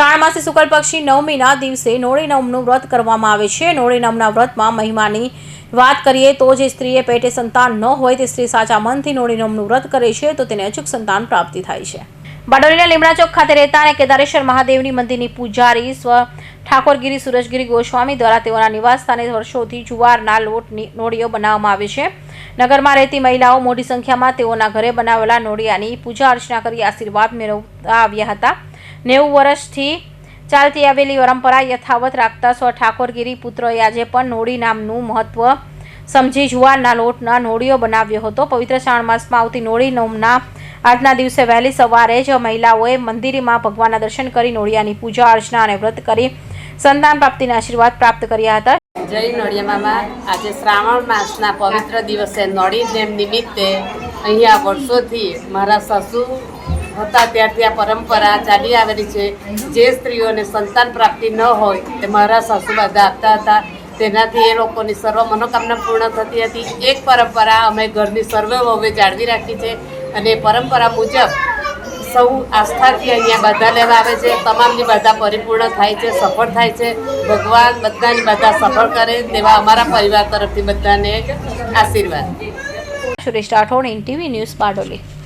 શ્રાવણ માસે શુક્લ પક્ષી નવમીના દિવસે નોળી નવમનું વ્રત કરવામાં આવે છે. નોળી નવમના વ્રતમાં મહિમાની વાત કરીએ તો જે સ્ત્રીએ પેટે સંતાન ન હોય તે સ્ત્રી સાચા મનથી નોળી નવમનું વ્રત કરે છે તો તેને અચૂક સંતાન પ્રાપ્તિ થાય છે. બારડોલીના લીમડા ચોક ખાતે રહેતા અને કેદારેશ્વર મહાદેવની મંદિરની પૂજારી સ્વ ઠાકોરગીરી સુરજગીરી ગોસ્વામી દ્વારા તેઓના નિવાસ સ્થાને વર્ષોથી જુવારના લોટની નોળીઓ બનાવવામાં આવે છે. નગરમાં રહેતી મહિલાઓ મોટી સંખ્યામાં તેઓના ઘરે બનાવેલા નોળિયાની પૂજા અર્ચના કરી આશીર્વાદ મેળવતા આવ્યા હતા. નેવું વર્ષથી ચાલતી આવેલી પરંપરા યથાવત રાખતા સ્વ ઠાકોરગીરી પુત્રએ આજે પણ નોળી નામનું મહત્વ સમજી જુવારના લોટના નોળીઓ બનાવ્યો હતો. પવિત્ર શ્રાવણ માસમાં આવતી નોળી નોમના આજના દિવસે વહેલી સવારે જ મહિલાઓએ મંદિરમાં ભગવાનના દર્શન કરી નોળિયાની પૂજા અર્ચના અને વ્રત કરી સંતાન પ્રાપ્તિના આશીર્વાદ પ્રાપ્ત કર્યા હતા. જય નોળિયામાં આજે શ્રાવણ માસના પવિત્ર દિવસે નોળી નિમિત્તે અહીંયા વર્ષોથી મારા સાસુ હતા, ત્યારથી આ પરંપરા ચાલી આવેલી છે. જે સ્ત્રીઓને સંતાન પ્રાપ્તિ ન હોય, તે મારા સાસુ બધા આપતા હતા. તેનાથી એ લોકોની સર્વ મનોકામના પૂર્ણ થતી હતી. એક પરંપરા અમે ઘરની સર્વે વહુએ જાળવી રાખી છે અને પરંપરા મુજબ સૌ આસ્થાથી અહીંયા બધા લેવા આવે છે. તમામની બધા પરિપૂર્ણ થાય છે, સફળ થાય છે. ભગવાન બધાની બધા સફળ કરે તેવા અમારા પરિવાર તરફથી બધાને આશીર્વાદ. Suresh Rathod in TV news Bardoli.